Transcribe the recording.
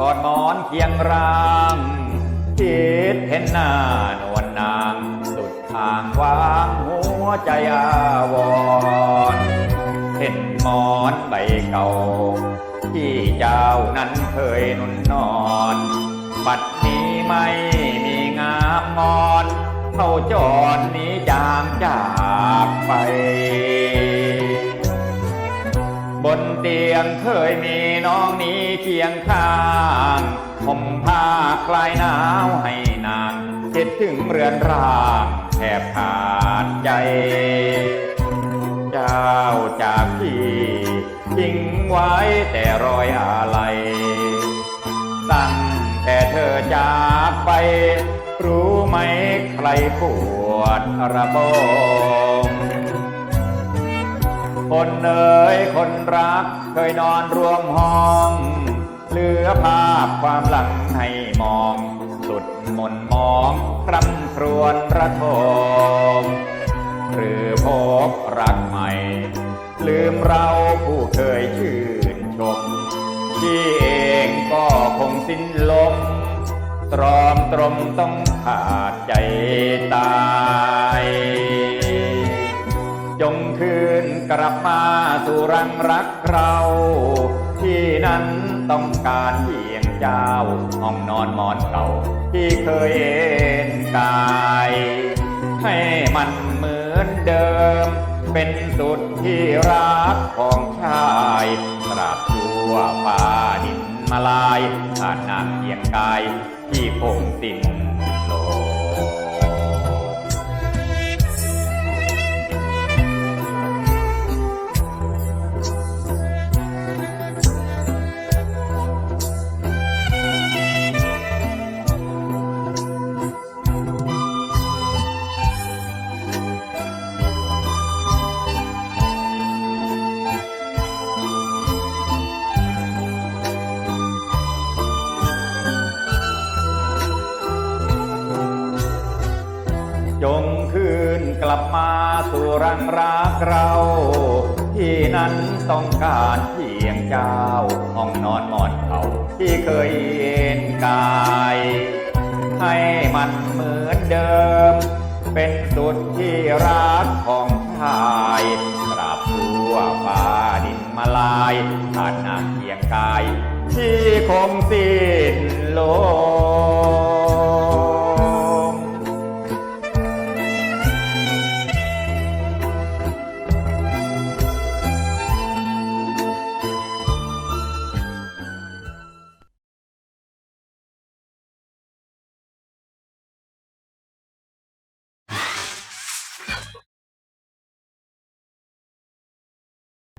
กอดหมอนเคียงร่างคิดเห็นหน้านวลนางสุดทางวางหัวใจอาวรเห็นหมอนใบเก่า ที่เจ้านั้นเคยนุ่นนอนบัดนี้ไม่มีงามงอน เข้าจรนี้จางจากไป เตียงเคยมีน้องนี้เคียงข้างผมผ้าคลายหนาวให้นางคิดถึงเรือนร่างแทบขาดใจ เจ้าจากพี่ทิ้งไว้แต่รอยอะไรตั้งแต่เธอจากไป รู้ไหมใครปวดระบม คนเอ๋ยคนรัก เคยนอนรวมห้อง เหลือภาพความหลังให้มอง สุดหมนมองคร่ำครวญระทมหรือพบรักใหม่ ลืมเราผู้เคยชื่นชม ที่เองก็คงสิ้นลม ตรอมตรมต้องขาดใจตา กลับมาสู่รังรักเรา ที่นั้นต้องการเพียงเจ้า ห้องนอนหมอนเก่า ที่เคยเอ็นกาย ให้มันเหมือนเดิม เป็นสุดที่รักของชายตราบชั่วฟ้าดินมาลายขาดนาเพียงกาย ที่คงสิ้น สู่รังรักเรา ที่นั้นต้องการเพียงเจ้า ห้องนอนหมอนเขาที่เคยเอ็นกาย ให้มันเหมือนเดิม เป็นสุดที่รักของชายตราบชั่วฟ้าดินมาลายขาดนาเพียงกาย ที่คงสิ้นโลก